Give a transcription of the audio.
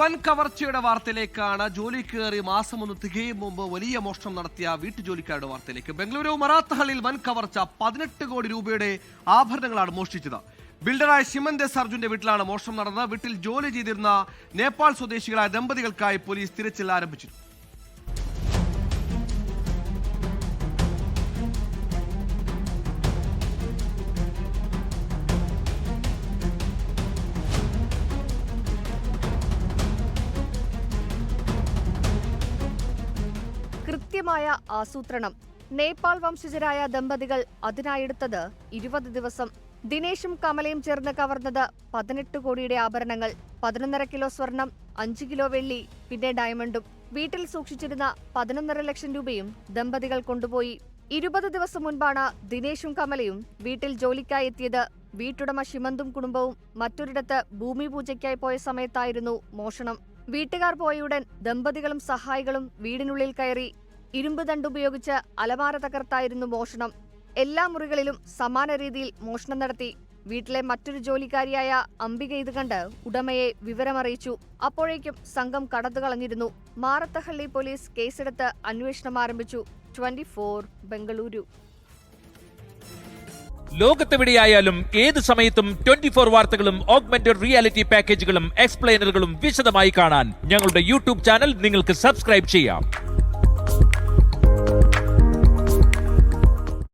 വൻ കവർച്ചയുടെ വാർത്തയിലേക്കാണ് ജോലി കയറി മാസമൊന്ന് തികയും മുമ്പ് വലിയ മോഷണം നടത്തിയ വീട്ടുജോലിക്കാരുടെ വാർത്തയിലേക്ക്. ബംഗളൂരു മറാത്തഹളിൽ വൻ കവർച്ച പതിനെട്ട് കോടി രൂപയുടെ ആഭരണങ്ങളാണ് മോഷ്ടിച്ചത്. ബിൽഡറായ സിമന്ത് എസ് അർജുന്റെ വീട്ടിലാണ് മോഷണം നടന്നത്. വീട്ടിൽ ജോലി ചെയ്തിരുന്ന നേപ്പാൾ സ്വദേശികളായ ദമ്പതികൾക്കായി പോലീസ് തിരച്ചിൽ ആരംഭിച്ചിരുന്നു. കൃത്യമായ ആസൂത്രണം. നേപ്പാൾ വംശജരായ ദമ്പതികൾ അതിനായെടുത്തത് ഇരുപത് ദിവസം. ദിനേശും കമലയും ചേർന്ന് കവർന്നത് പതിനെട്ട് കോടിയുടെ ആഭരണങ്ങൾ പതിനൊന്നര കിലോ സ്വർണം അഞ്ച് കിലോ വെള്ളി പിന്നെ ഡയമണ്ടും. വീട്ടിൽ സൂക്ഷിച്ചിരുന്ന പതിനൊന്നര ലക്ഷം രൂപയും ദമ്പതികൾ കൊണ്ടുപോയി. ഇരുപത് ദിവസം മുൻപാണ് ദിനേശും കമലയും വീട്ടിൽ ജോലിക്കായി എത്തിയത്. വീട്ടുടമ ഷിമന്തും കുടുംബവും മറ്റൊരിടത്ത് ഭൂമി പൂജയ്ക്കായി പോയ സമയത്തായിരുന്നു മോഷണം. വീട്ടുകാർ പോയയുടൻ ദമ്പതികളും സഹായികളും വീടിനുള്ളിൽ കയറി. ഇരുമ്പ് ദണ്ടുപയോഗിച്ച് അലമാര തകർത്തായിരുന്നു മോഷണം. എല്ലാ മുറികളിലും സമാന രീതിയിൽ മോഷണം നടത്തി. വീട്ടിലെ മറ്റൊരു ജോലിക്കാരിയായ അംബിക ഇത് കണ്ട് ഉടമയെ വിവരമറിയിച്ചു. അപ്പോഴേക്കും സംഘം കടന്നു കളഞ്ഞിരുന്നു. മാറത്തഹള്ളി പോലീസ് കേസെടുത്ത് അന്വേഷണം ആരംഭിച്ചു. Twenty four Bengaluru. ലോകത്തെവിടെയായാലും ഏത് സമയത്തും ട്വന്റി ഫോർ വാർത്തകളും ഓഗ്മെന്റഡ് റിയാലിറ്റി പാക്കേജുകളും എക്സ്പ്ലെയിനറുകളും വിശദമായി കാണാൻ ഞങ്ങളുടെ യൂട്യൂബ് ചാനൽ നിങ്ങൾക്ക് സബ്സ്ക്രൈബ് ചെയ്യാം.